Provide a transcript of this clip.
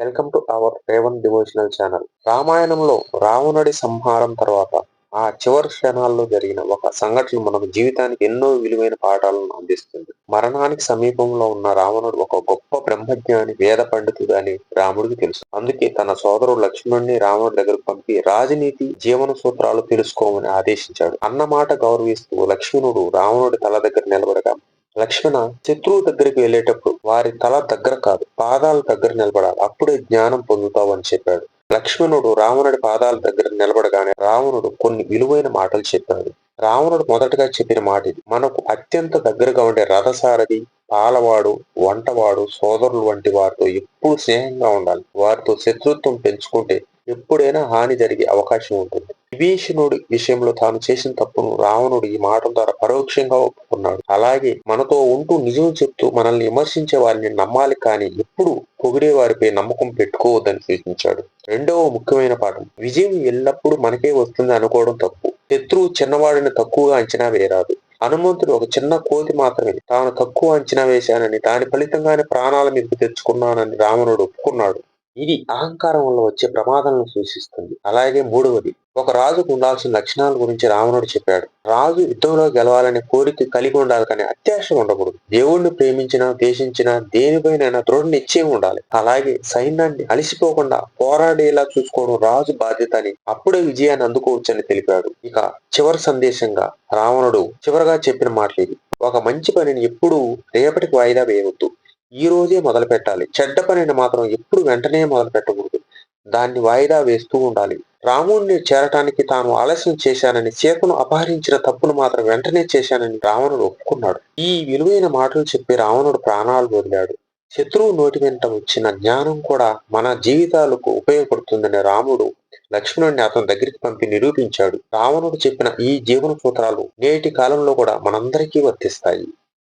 Welcome to our Revan devotional channel. రామాయణంలో రావణుడి సంహారం తర్వాత ఆ చివరి క్షణాల్లో జరిగిన ఒక సంఘటన మనకు జీవితానికి ఎన్నో విలువైన పాఠాలను అందిస్తుంది. మరణానికి సమీపంలో ఉన్న రావణుడు ఒక గొప్ప బ్రహ్మజ్ఞాని వేద పండితుడు అని రాముడికి తెలుసు. అందుకే తన సోదరుడు లక్ష్మణుడిని రావణుడి దగ్గరకు పంపి రాజనీతి జీవన సూత్రాలు తెలుసుకోమని ఆదేశించాడు. అన్నమాట గౌరవిస్తూ లక్ష్మణుడు రావణుడి తల దగ్గర నిలబడగా లక్ష్మణ శత్రువు దగ్గరికి వెళ్ళేటప్పుడు వారి తల దగ్గర కాదు పాదాల దగ్గర నిలబడాలి. అప్పుడే జ్ఞానం పొందుతావు అని చెప్పాడు. లక్ష్మణుడు రావణుడి పాదాల దగ్గర నిలబడగానే రావణుడు కొన్ని విలువైన మాటలు చెప్పాడు. రావణుడు మొదటగా చెప్పిన మాట ఇది. మనకు అత్యంత దగ్గరగా ఉండే రథసారథి పాలవాడు వంటవాడు సోదరులు వంటి వారితో ఎప్పుడు స్నేహంగా ఉండాలి. వారితో శత్రుత్వం పెంచుకుంటే ఎప్పుడైనా హాని జరిగే అవకాశం ఉంటుంది. విభీషణుడి విషయంలో తాను చేసిన తప్పును రావణుడు ఈ మాటల ద్వారా పరోక్షంగా ఉన్నాడు అలాగే మనతో ఉంటూ నిజం చెప్తూ మనల్ని విమర్శించే వారిని నమ్మాలి కానీ ఎప్పుడు పొగిడే వారిపై నమ్మకం పెట్టుకోవద్దని సూచించాడు. రెండవ ముఖ్యమైన పాఠం. విజయం ఎల్లప్పుడూ మనకే వస్తుంది అనుకోవడం తప్పు. శత్రువు చిన్నవాడిని తక్కువగా అంచనా వేయరాదు. హనుమంతుడు ఒక చిన్న కోతి మాత్రమే. తాను తక్కువ అంచనా వేశానని దాని ఫలితంగానే ప్రాణాల మీదకు తెచ్చుకున్నానని రావణుడు ఒప్పుకున్నాడు. ఇది అహంకారం వల్ల వచ్చే ప్రమాదాలను సూచిస్తుంది. అలాగే మూడవది ఒక రాజుకు ఉండాల్సిన లక్షణాల గురించి రావణుడు చెప్పాడు. రాజు యుద్ధంలో గెలవాలనే కోరిక కలిగి ఉండాలి కానీ అత్యాశ ఉండకూడదు. దేవుణ్ణి ప్రేమించినా దేశించిన దేనిపైనైనా దృఢ నిశ్చయం ఉండాలి. అలాగే సైన్యాన్ని అలసిపోకుండా పోరాడేలా చూసుకోవడం రాజు బాధ్యత అని అప్పుడే విజయాన్ని అందుకోవచ్చని తెలిపాడు. ఇక చివరి సందేశంగా రావణుడు చివరగా చెప్పిన మాటలు ఇది ఒక మంచి పనిని ఎప్పుడూ రేపటికి వాయిదా వేయవద్దు. ఈ రోజే మొదలు పెట్టాలి. చెడ్డ పనిని మాత్రం ఎప్పుడు వెంటనే మొదలు పెట్టకూడదు. దాన్ని వాయిదా వేస్తూ ఉండాలి. రాముణ్ణి చేరటానికి తాను ఆలస్యం చేశానని సీతను అపహరించిన తప్పును మాత్రం వెంటనే చేశానని రావణుడు ఒప్పుకున్నాడు. ఈ విలువైన మాటలు చెప్పి రావణుడు ప్రాణాలు వదిలాడు. శత్రువు నోటి వెంట వచ్చిన జ్ఞానం కూడా మన జీవితాలకు ఉపయోగపడుతుందని రాముడు లక్ష్మణుడిని అతని దగ్గరికి పంపి నిరూపించాడు. రావణుడు చెప్పిన ఈ జీవన సూత్రాలు నేటి కాలంలో కూడా మనందరికీ వర్తిస్తాయి.